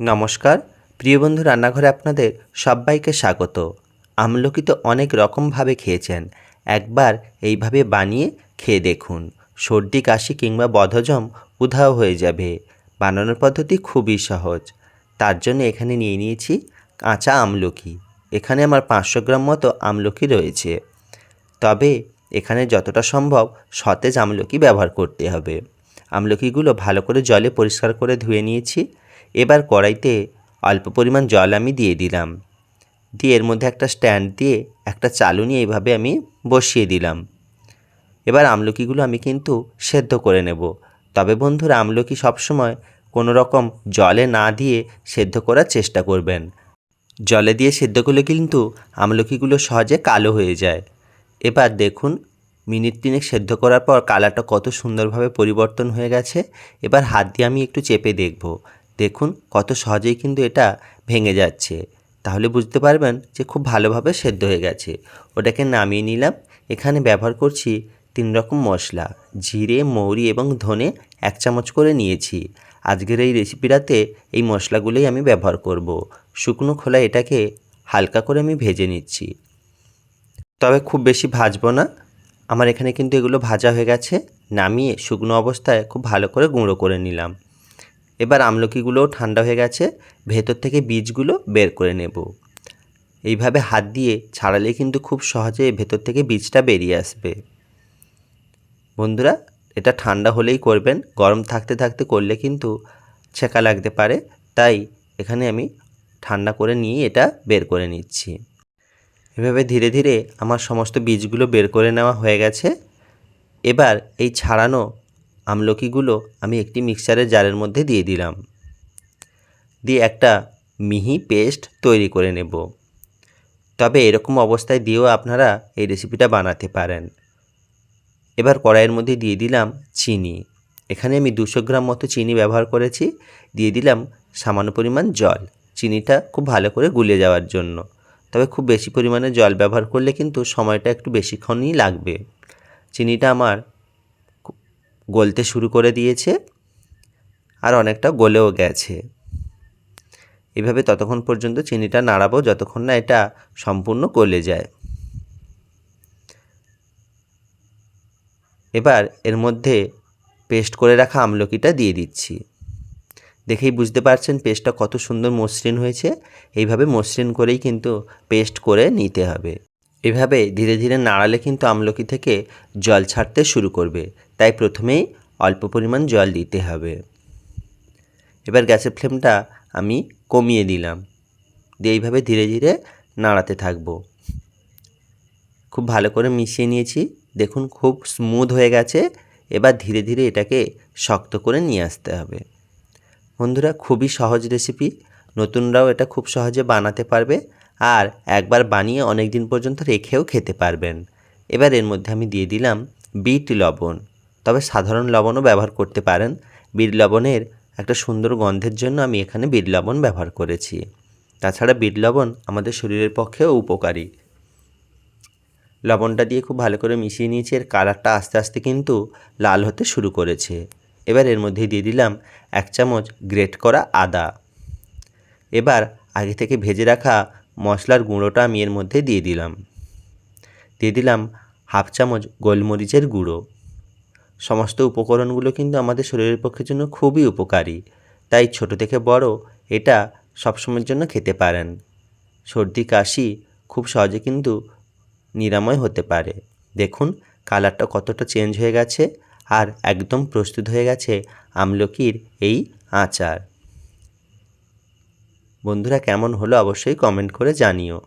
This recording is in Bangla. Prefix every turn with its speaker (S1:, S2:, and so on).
S1: নমস্কার। প্রিয় বন্ধু, রান্নাঘরে আপনাদের সবাইকে স্বাগত। আমলকি তো অনেক রকমভাবে খেয়েছেন। একবার এইভাবে বানিয়ে খেয়ে দেখুন। সর্দি, কাশি কিংবা বদহজম উধাও হয়ে যাবে। বানানোর পদ্ধতি খুবই সহজ। তার জন্য এখানে নিয়ে নিয়েছি কাঁচা আমলকি। এখানে আমার পাঁচশো গ্রাম মতো আমলকি রয়েছে। তবে এখানে যতটা সম্ভব সতেজ আমলকি ব্যবহার করতে হবে। আমলকিগুলো ভালো করে জলে পরিষ্কার করে ধুয়ে নিয়েছি। এবার কড়াইতে অল্প পরিমাণ জল আমি দিয়ে দিলাম। দিয়ে এর মধ্যে একটা স্ট্যান্ড দিয়ে একটা চালুনি এইভাবে আমি বসিয়ে দিলাম। এবার আমলকিগুলো আমি কিন্তু সেদ্ধ করে নেব। তবে বন্ধুরা, আমলকি সবসময় কোনো রকম জলে না দিয়ে সেদ্ধ করার চেষ্টা করবেন। জলে দিয়ে সেদ্ধ করলে কিন্তু আমলকিগুলো সহজে কালো হয়ে যায়। এবার দেখুন, মিনিট তিনেক সেদ্ধ করার পর কালারটা কত সুন্দরভাবে পরিবর্তন হয়ে গেছে। এবার হাত দিয়ে আমি একটু চেপে দেখব। দেখুন কত সহজেই কিন্তু এটা ভেঙে যাচ্ছে। তাহলে বুঝতে পারবেন যে খুব ভালোভাবে সেদ্ধ হয়ে গেছে। ওটাকে নামিয়ে নিলাম। এখানে ব্যবহার করছি তিন রকম মশলা, জিরে, মৌরি এবং ধনে এক চামচ করে নিয়েছি। আজকের এই রেসিপিটাতে এই মশলাগুলোই আমি ব্যবহার করব। শুকনো খোলা এটাকে হালকা করে আমি ভেজে নিচ্ছি। তবে খুব বেশি ভাজবো না। আমার এখানে কিন্তু এগুলো ভাজা হয়ে গেছে। নামিয়ে শুকনো অবস্থায় খুব ভালো করে গুঁড়ো করে নিলাম। এবার আমলকিগুলোও ঠান্ডা হয়ে গেছে, ভেতর থেকে বীজগুলো বের করে নেব। এইভাবে হাত দিয়ে ছাড়ালে কিন্তু খুব সহজে ভেতর থেকে বীজটা বেরিয়ে আসবে। বন্ধুরা, এটা ঠান্ডা হলেই করবেন, গরম থাকতে থাকতে করলে কিন্তু ছেঁকা লাগতে পারে, তাই এখানে আমি ঠান্ডা করে নিয়ে এটা বের করে নিচ্ছি। এভাবে ধীরে ধীরে আমার সমস্ত বীজগুলো বের করে নেওয়া হয়ে গেছে। এবার এই ছাড়ানো আমলকিগুলো আমি একটি মিক্সারের জারের মধ্যে দিয়ে দিলাম। দিয়ে একটা মিহি পেস্ট তৈরি করে নেব। তবে এরকম অবস্থায় দিয়েও আপনারা এই রেসিপিটা বানাতে পারেন। এবার কড়াইয়ের মধ্যে দিয়ে দিলাম চিনি। এখানে আমি দুশো গ্রাম মতো চিনি ব্যবহার করেছি। দিয়ে দিলাম সামান্য পরিমাণ জল। চিনিটা খুব ভালো করে গুলে যাওয়ার জন্য। তবে খুব বেশি পরিমাণে জল ব্যবহার করলে কিন্তু সময়টা একটু বেশিক্ষণই লাগবে। চিনিটা আমার গলতে শুরু করে দিয়েছে আর অনেকটা গলেও গেছে। এভাবে ততক্ষণ পর্যন্ত চিনিটা নাড়াবো যতক্ষণ না এটা সম্পূর্ণ গলে যায়। এবার এর মধ্যে পেস্ট করে রাখা আমলকিটা দিয়ে দিচ্ছি। দেখেই বুঝতে পারছেন পেস্টটা কত সুন্দর মসৃণ হয়েছে। এইভাবে মসৃণ করেই কিন্তু পেস্ট করে নিতে হবে। এভাবে ধীরে ধীরে নাড়ালে কিন্তু আমলকি থেকে জল ছাড়তে শুরু করবে। তাই প্রথমেই অল্প পরিমাণ জল দিতে হবে। এবার গ্যাসের ফ্লেমটা আমি কমিয়ে দিলাম। দিয়ে এইভাবে ধীরে ধীরে নাড়াতে থাকব। খুব ভালো করে মিশিয়ে নিয়েছি। দেখুন, খুব স্মুথ হয়ে গেছে। এবার ধীরে ধীরে এটাকে শক্ত করে নিয়ে আসতে হবে। বন্ধুরা, খুবই সহজ রেসিপি নতুনরাও এটা খুব সহজে বানাতে পারবে আর একবার বানিয়ে অনেক দিন পর্যন্ত রেখেও খেতে পারবেন। এবার এর মধ্যে আমি দিয়ে দিলাম বিট লবণ। তবে সাধারণ লবণও ব্যবহার করতে পারেন। বিট লবণের একটা সুন্দর গন্ধের জন্য আমি এখানে বিট লবণ ব্যবহার করেছি। তাছাড়া বিট লবণ আমাদের শরীরের পক্ষেও উপকারী। লবণটা দিয়ে খুব ভালো করে মিশিয়ে নিয়েছি, এর কালারটা আস্তে আস্তে কিন্তু লাল হতে শুরু করেছে। এবার এর মধ্যে দিয়ে দিলাম এক চামচ গ্রেট করা আদা। এবার আগে থেকে ভেজে রাখা মশলার গুঁড়োটা আমি এর মধ্যে দিয়ে দিলাম। দিয়ে দিলাম হাফ চামচ গোলমরিচের গুঁড়ো। সমস্ত উপকরণগুলো কিন্তু আমাদের শরীরের পক্ষের জন্য খুবই উপকারী। তাই ছোট থেকে বড় এটা সবসময়ের জন্য খেতে পারেন। সর্দি, কাশি খুব সহজে কিন্তু নিরাময় হতে পারে। দেখুন, কালারটা কতটা চেঞ্জ হয়ে গেছে আর একদম প্রস্তুত হয়ে গেছে আমলকির এই আচার। বন্ধুরা, কেমন হলো অবশ্যই কমেন্ট করে জানিও।